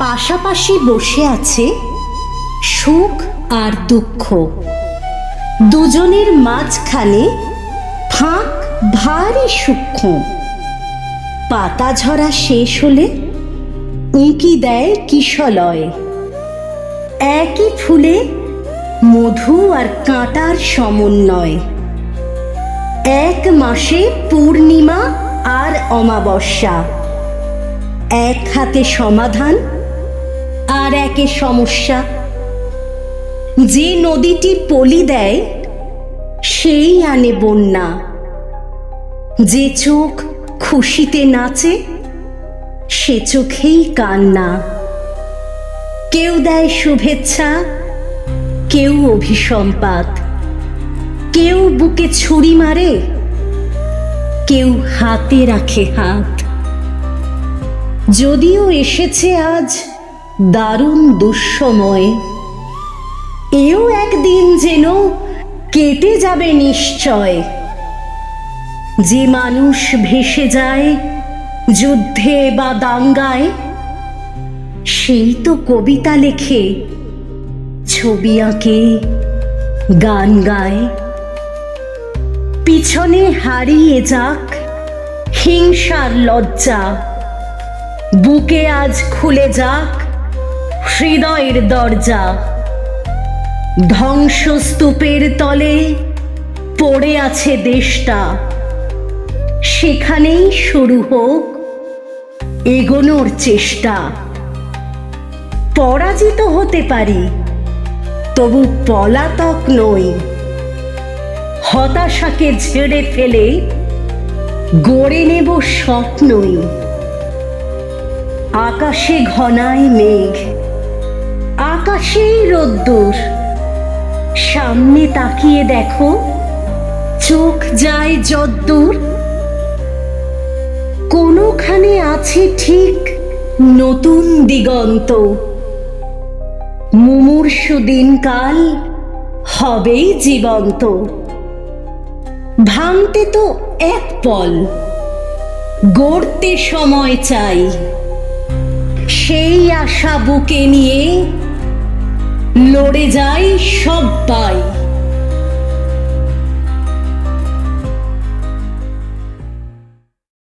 পাশাপাশি বসে আছে সুখ আর দুঃখ। দুজনের মাঝখানে ফাঁক ভারী সূক্ষ্ম। পাতা ঝরা শেষ হলে উঁকি দেয় কিশলয়। একই ফুলে মধু আর কাঁটার সমন্বয়। এক মাসে পূর্ণিমা আর অমাবস্যা। এক হাতে সমাধান আর একে সমস্যা। যে নদীটি পলি দেয়, সেই আনে বন্যা। যে চোখ খুশিতে নাচে, সে চোখেই কান্না। কেউ দেয় শুভেচ্ছা, কেউ অভিসম্পাত। কেউ বুকে ছুরি মারে, কেউ হাতে রাখে হাত। যদিও এসেছে আজ দারুণ দুঃসময়। এও একদিন যেন কেটে যাবে নিশ্চয়। যে মানুষ ভেসে যায় যুদ্ধে বা দাঙ্গায়, সেই তো কবিতা লেখে, ছবি আঁকে, গান গায়। পিছনে হারিয়ে যাক হিংসার লজ্জা, বুকে আজ খুলে যাক হৃদয়ের দরজা। ধ্বংসস্তূপের তলে পড়ে আছে দেশটা। সেখানেই শুরু হোক এগোনোর চেষ্টা। পরাজিত হতে পারি, তবু পলাতক নই। হতাশাকে ঝেড়ে ফেলে গড়ে নেব স্বপ্নই। আকাশে ঘনায় মেঘ। আকাশেই রোদ্দুর। সামনে তাকিয়ে দেখো, চোখ যায় যদ্দূর। কোনোখানে আছে ঠিক নতুন দিগন্ত। মুমূর্ষু দিনকাল হবেই জীবন্ত। ভাঙতে তো এক পল, গড়তে সময় চাই। সেই আশা বুকে নিয়ে লড়ে যাই সব্বাই